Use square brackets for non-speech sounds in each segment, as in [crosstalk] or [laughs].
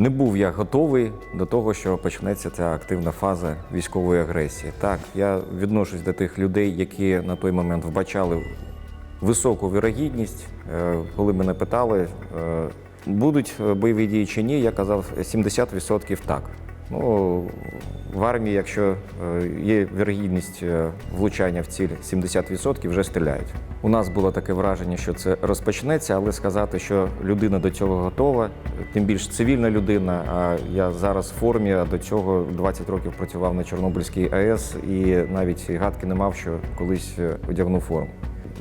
Не був я готовий до того, що почнеться ця активна фаза військової агресії. Так, я відношусь до тих людей, які на той момент вбачали високу вірогідність. Е, Коли мене питали, е, будуть бойові дії чи ні, я казав 70% так. Ну, в армії, якщо е, є вірогідність е, влучання в ціль 70%, вже стріляють. У нас було таке враження, що це розпочнеться, але сказати, що людина до цього готова, тим більш цивільна людина. А я зараз в формі, а до цього 20 років працював на Чорнобильській АЕС і навіть гадки не мав, що колись е, одягну форму.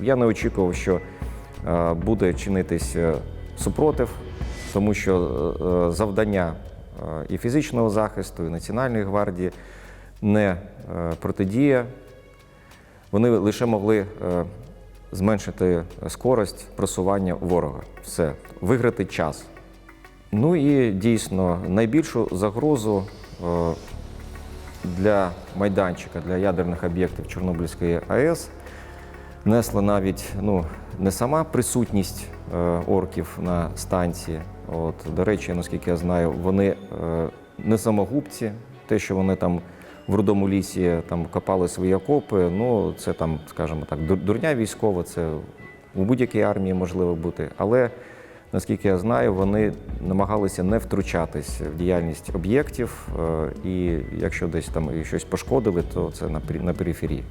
Я не очікував, що буде чинитись супротив, тому що завдання і фізичного захисту, і Національної гвардії не е, протидія. Вони лише могли е, зменшити скорость просування ворога. Все, виграти час. Ну і дійсно найбільшу загрозу е, для майданчика, для ядерних об'єктів Чорнобильської АЕС несла навіть ну, не сама присутність орків на станції. От, до речі, наскільки я знаю, вони е, не самогубці. Те, що вони там в рудому лісі там копали свої окопи, ну це там, скажімо так, дурня військова, це у будь-якій армії можливо бути. Але наскільки я знаю, вони намагалися не втручатись в діяльність об'єктів, е, і якщо десь там щось пошкодили, то це на на периферії.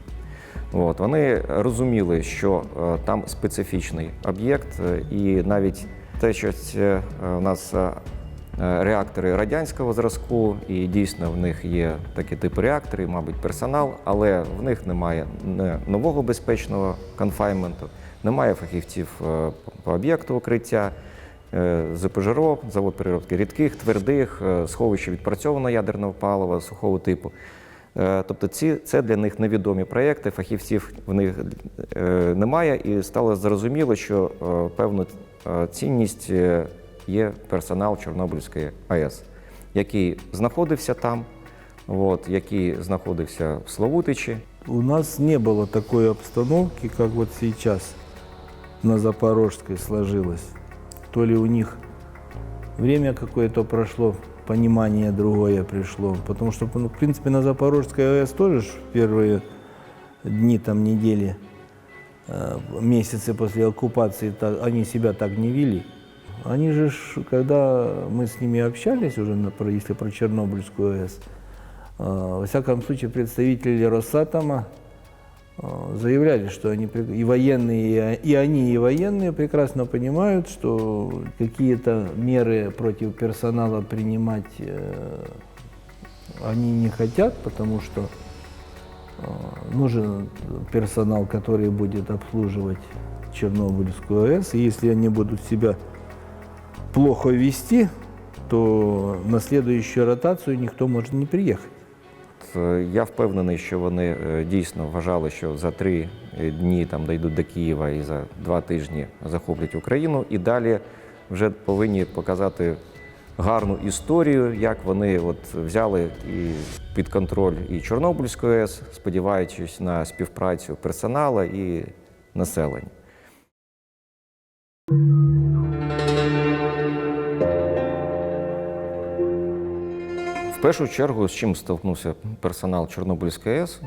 От, вони розуміли, що е, там специфічний об'єкт, е, і навіть це е, у нас е, е, реактори радянського зразку, і дійсно в них є такі типи реакторів, мабуть, персонал, але в них немає нового безпечного конфайменту, немає фахівців е, по об'єкту укриття. ЗПЖРО, завод переробки рідких, твердих, сховище відпрацьованого ядерного палива, сухого типу. Тобто ці, це для них невідомі проєкти, фахівців в них немає, і стало зрозуміло, що певну е, цінність е, є персонал Чорнобильської АЕС, який знаходився там, от, який знаходився в Славутичі. У нас не было такой обстановки, как вот сейчас на Запорожской сложилось. То ли у них время какое-то прошло, понимание другое пришло. Потому что, ну, в принципе, на Запорожской АЭС тоже ж в первые дни, там, недели, э, месяцы после оккупации та- они себя так не вели. Они же, когда мы с ними общались уже, на- если про Чернобыльскую АЭС, э, во всяком случае, представители Росатома э, заявляли, что они и военные, и они, и военные прекрасно понимают, что какие-то меры против персонала принимать э, они не хотят, потому что э, нужен персонал, который будет обслуживать Чернобыльскую АЭС. И если они будут себя плохо вести, то на следующую ротацию никто может не приехать. Е, Я впевнений, що вони е, дійсно вважали, що за три е, дні там дійдуть до Києва і за два тижні захоплять Україну. І далі вже повинні показати гарну історію, як вони от взяли і під контроль і Чорнобильську АЕС, сподіваючись на співпрацю персоналу і населення. В першу чергу, з чим столкнувся персонал Чорнобильської АЕС,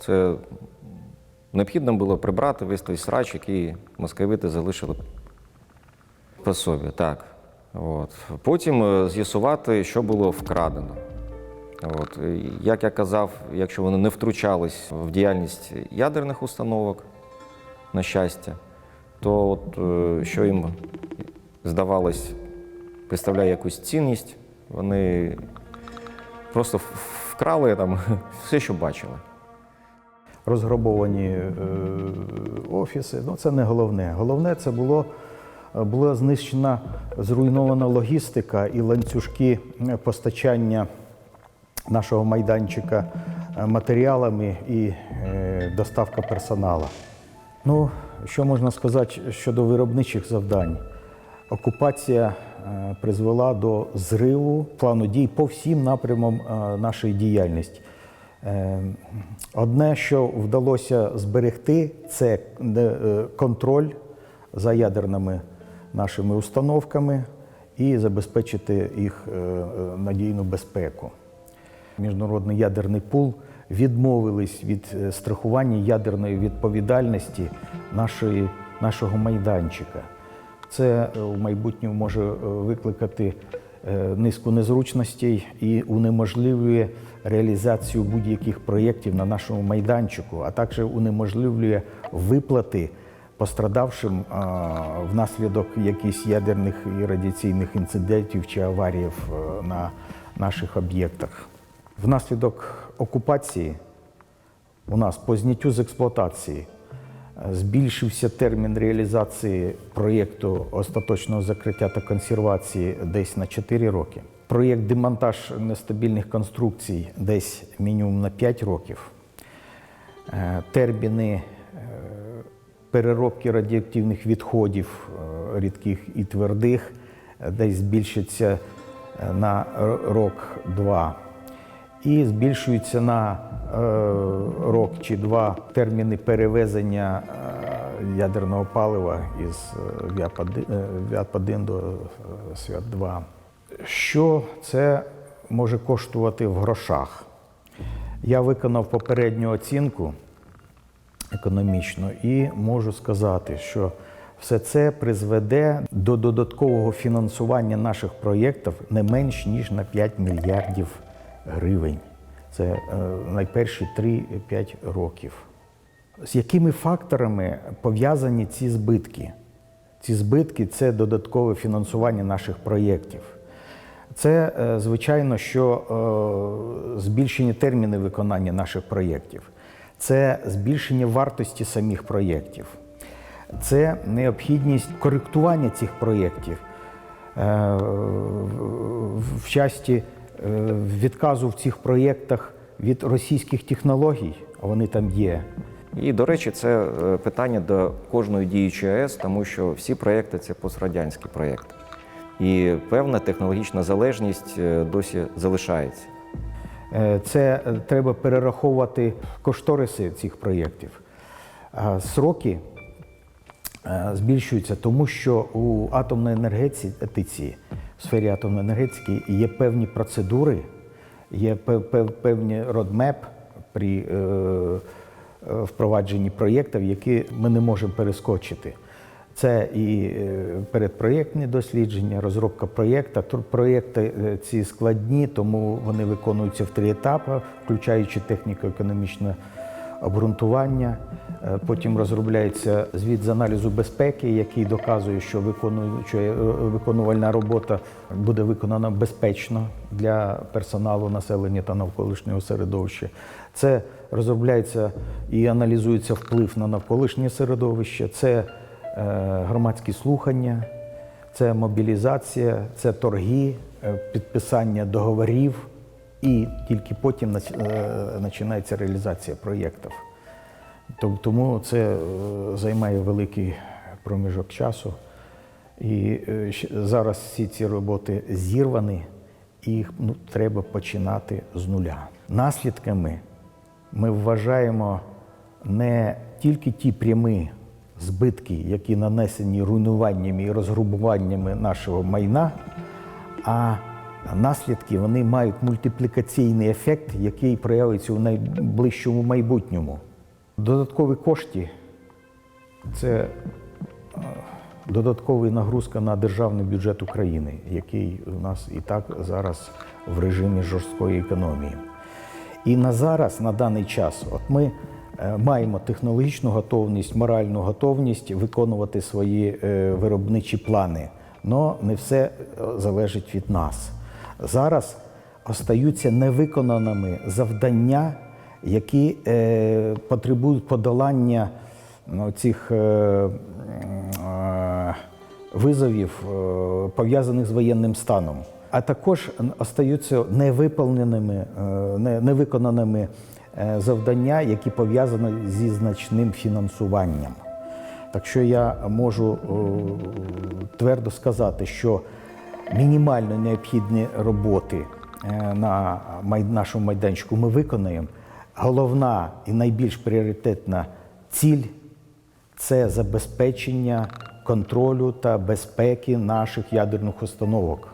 це необхідно було прибрати весь той срач, який московити залишили по собі. Так. От. Потім е, з'ясувати, що було вкрадено. От. Як я казав, якщо вони не втручались в діяльність ядерних установок, на щастя, то от, е, що їм здавалось, представляє якусь цінність, вони просто вкрали там [laughs] все, що бачили. розграбовані е, офіси. Ну, це не головне. Головне це було, була знищена зруйнована логістика і ланцюжки е, постачання нашого майданчика е, матеріалами і е, доставка персоналу. Ну, що можна сказати щодо виробничих завдань? Окупація призвела до зриву плану дій по всім напрямам нашої діяльності. Одне, що вдалося зберегти, це контроль за ядерними нашими установками і забезпечити їх е, е, надійну безпеку. Міжнародний ядерний пул відмовились від е, страхування ядерної відповідальності нашої, нашого майданчика. Це в майбутньому може викликати низку незручностей і унеможливлює реалізацію будь-яких проєктів на нашому майданчику, а також унеможливлює виплати пострадавшим внаслідок якихось ядерних і радіаційних інцидентів чи аварій е, на наших об'єктах. Внаслідок окупації у нас по зняттю з експлуатації е, збільшився термін реалізації проєкту остаточного закриття та консервації десь на 4 роки. Проєкт демонтаж нестабільних конструкцій десь мінімум на 5 років. Е, Терміни переробки радіоактивних відходів е, рідких і твердих е, десь збільшиться е, на рок-два. І збільшуються на рок чи два терміни перевезення ядерного палива із ВЯП-1 до е, СВЯП-2. Що це може коштувати в грошах? Я виконав попередню оцінку економічно і можу сказати, що все це призведе до додаткового фінансування наших проєктів не менш ніж на 5 мільярдів гривень. Це е, найперші 3-5 років. З якими факторами пов'язані ці збитки? Ці збитки це додаткове фінансування наших проєктів. Це, е, звичайно, що е, збільшення терміни виконання наших проєктів, це збільшення вартості самих проєктів, це необхідність коректування цих проєктів е, в- часті е, відказу в цих проєктах від російських технологій, а вони там є. І, до речі, це е, питання до кожної діючої АЕС, тому що всі проєкти це пострадянські проєкти. І певна технологічна залежність досі залишається. Е, Це е, треба перераховувати кошториси цих проєктів. Сроки е, збільшуються, тому що у атомної енергетиці, в сфері атомної енергетики є певні процедури, є пев- пев- певні родмеп при впровадженні проєктів, які ми не можемо перескочити. Це і е, передпроєктні дослідження, розробка проєкта. Проєкти е, ці складні, тому вони виконуються в три етапи, включаючи техніко-економічне обґрунтування. Е, Потім розробляється звіт з аналізу безпеки, який доказує, що виконувальна робота буде виконана безпечно для персоналу, населення та навколишнього середовища. Це розробляється і аналізується вплив на навколишнє середовище. Це громадські слухання, це мобілізація, це торги, е, підписання договорів, і тільки потім е, починається реалізація проєктів. Тому це е, займає великий проміжок часу. І е, зараз всі ці роботи зірвані, їх ну, треба починати з нуля. Наслідками ми вважаємо не тільки ті прямі збитки, які нанесені руйнуваннями і розгрубуваннями нашого майна, а наслідки вони мають мультиплікаційний ефект, який проявиться у найближчому майбутньому. Додаткові кошти це е, додаткова нагрузка на державний бюджет України, який у нас і так зараз в режимі жорсткої економії. І на зараз, на даний час, от ми маємо технологічну готовність, моральну готовність виконувати свої е, виробничі плани. але не все е, залежить від нас. Зараз остаються невиконаними завдання, які е, потребують подолання ну, цих е, е, визовів, е, пов'язаних з воєнним станом. А також остаються невиповненими, е, невиконаними е, завдання, які пов'язані зі значним фінансуванням. Так що я можу е, твердо сказати, що мінімально необхідні роботи е, на нашому майданчику ми виконаємо. Головна і найбільш пріоритетна ціль це забезпечення контролю та безпеки наших ядерних установок.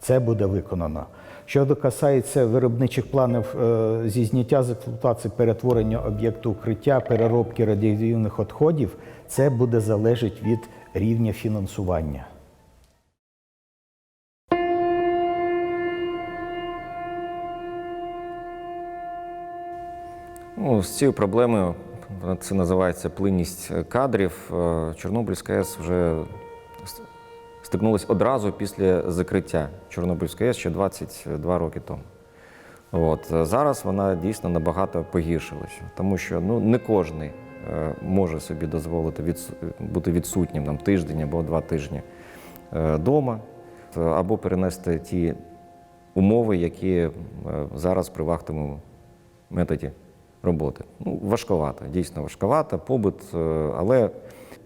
Це буде виконано. Що касається виробничих планів е, зі зняття з експлуатації перетворення об'єкту укриття, переробки радіоактивних відходів, це буде залежати від рівня фінансування. Ну, з цією проблемою це називається плинність кадрів. Е, Чорнобильська АЕС вже с- стикнулась одразу після закриття Чорнобильської АЕС ще 22 роки тому. От. е, Зараз вона дійсно набагато погіршилася, тому що ну, не кожен е, може собі дозволити відсу- бути відсутнім там, тиждень або два тижні вдома, або перенести ті умови, які е, зараз при вахтовому методі роботи. Ну, важковато, дійсно важковато, побут, е, але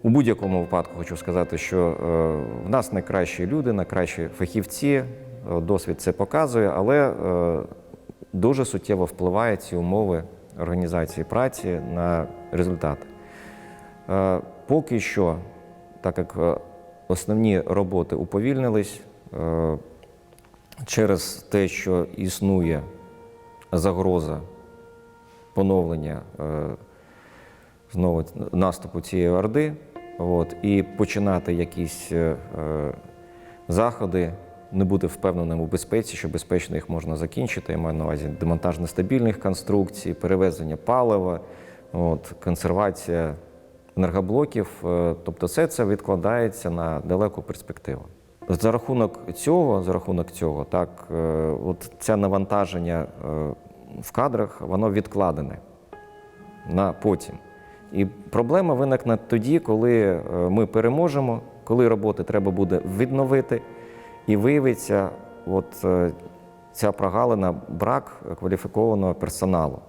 у будь-якому випадку хочу сказати, що е, в нас найкращі люди, найкращі фахівці, е, досвід це показує, але е, дуже суттєво впливають ці умови організації праці на результати. Поки що, так як основні роботи уповільнились через те, що існує загроза поновлення знову наступу цієї орди, от, і починати якісь е, е, заходи, не бути впевненим у безпеці, що безпечно їх можна закінчити. Я маю на увазі демонтаж нестабільних конструкцій, перевезення палива, от, консервація енергоблоків. е, Тобто все це відкладається на далеку перспективу. За рахунок цього, за рахунок цього, так, е, от це навантаження е, в кадрах, воно відкладене на потім. І проблема виникне тоді, коли е, ми переможемо, коли роботи треба буде відновити, і виявиться от е, ця прогалина брак кваліфікованого персоналу.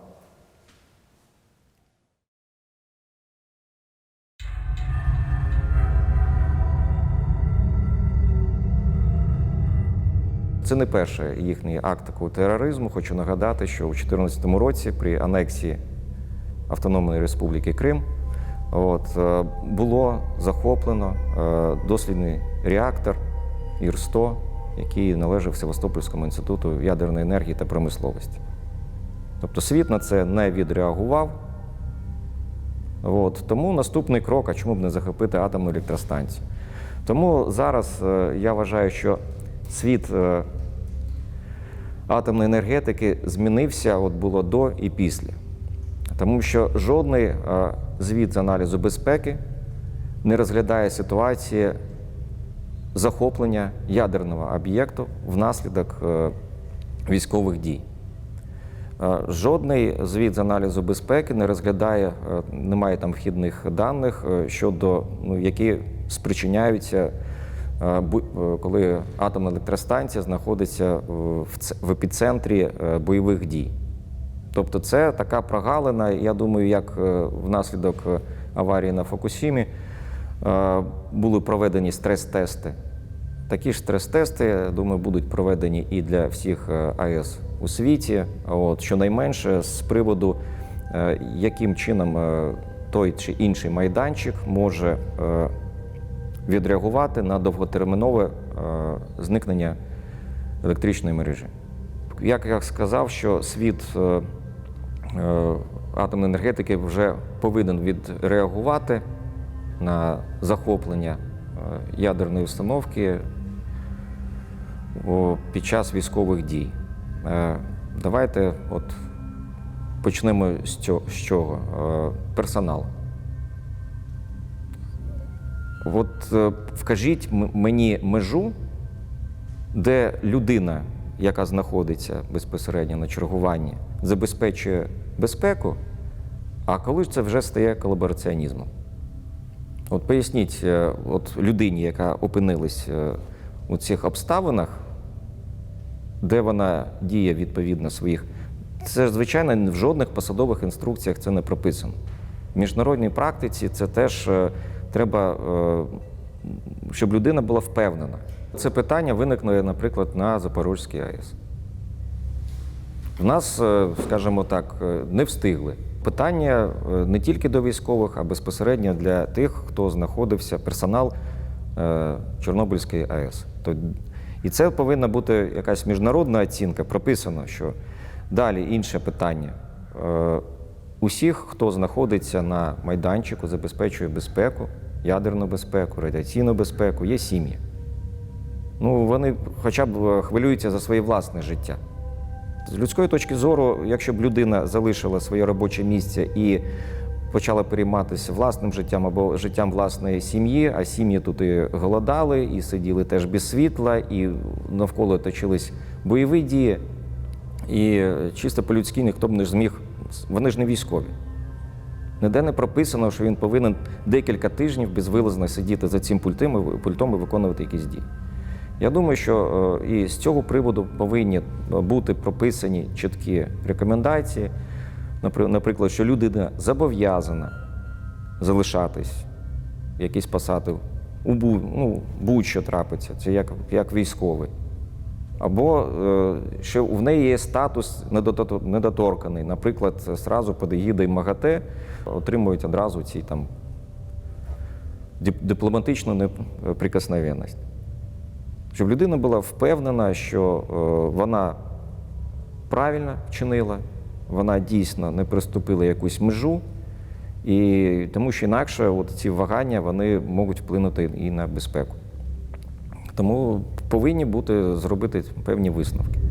Це не перший їхній акт такого тероризму. Хочу нагадати, що у 2014 році при анексії Автономної Республіки Крим от, е, було захоплено е, дослідний реактор Ір-100, який належав Севастопольському інституту ядерної енергії та промисловості. Тобто світ на це не відреагував. От, тому наступний крок, а чому б не захопити атомну електростанцію? Тому зараз е, я вважаю, що світ атомної енергетики змінився от було до і після. Тому що жодний е, звіт з аналізу безпеки не розглядає ситуації захоплення ядерного об'єкту внаслідок е, військових дій. Е, Жодний звіт з аналізу безпеки не розглядає, немає там вхідних даних щодо ну, які спричиняються, коли атомна електростанція знаходиться в епіцентрі бойових дій. Тобто це така прогалина, я думаю, як е, внаслідок е, аварії на Фокусімі е, були проведені стрес-тести. Такі ж стрес-тести, я думаю, будуть проведені і для всіх АЕС у світі. От, щонайменше з приводу, яким чином той чи інший майданчик може відреагувати на довготермінове зникнення електричної мережі. Як я сказав, що світ атомної енергетики вже повинен відреагувати на захоплення е, ядерної установки під час військових дій. Е, Давайте от почнемо з чого? Е, Персонал. От е, вкажіть мені межу, де людина, яка знаходиться безпосередньо на чергуванні, забезпечує безпеку, а коли це вже стає колабораціонізмом? От поясніть е, от людині, яка опинилась е, у цих обставинах, де вона діє відповідно своїх. Це, звичайно, в жодних посадових інструкціях це не прописано. В міжнародній практиці це теж е, треба, щоб людина була впевнена. Це питання виникне, наприклад, на Запорізькій АЕС. В нас, е, скажімо так, е, не встигли. Питання е, не тільки до військових, а безпосередньо для тих, хто знаходився, персонал Чорнобильської АЕС. І це повинна бути якась міжнародна оцінка, прописано, що далі інше питання. Усіх, хто знаходиться на майданчику, забезпечує безпеку, ядерну безпеку, радіаційну безпеку, є сім'ї. Ну, вони хоча б хвилюються за своє власне життя. З людської точки зору, якщо б людина залишила своє робоче місце і почала перейматися власним життям або життям власної сім'ї, а сім'ї тут і голодали, і сиділи теж без світла, і навколо точились бойові дії. І чисто по-людськи ніхто б не зміг, вони ж не військові. Ніде не прописано, що він повинен декілька тижнів безвилазно сидіти за цим пультом і, виконувати якісь дії. Я думаю, що е, і з цього приводу повинні бути прописані чіткі рекомендації, наприклад, що людина зобов'язана залишатись, якісь посади у ну, будь-що трапиться, це як, як військовий. Або е, що в неї є статус недоторканий. Наприклад, зразу під МАГАТЕ отримують одразу ці там дипломатичну неприкосновенність. Щоб людина була впевнена, що е, вона правильно вчинила, вона дійсно не приступила якусь межу, і тому що інакше от ці вагання вони можуть вплинути і на безпеку. Тому повинні бути зробити певні висновки.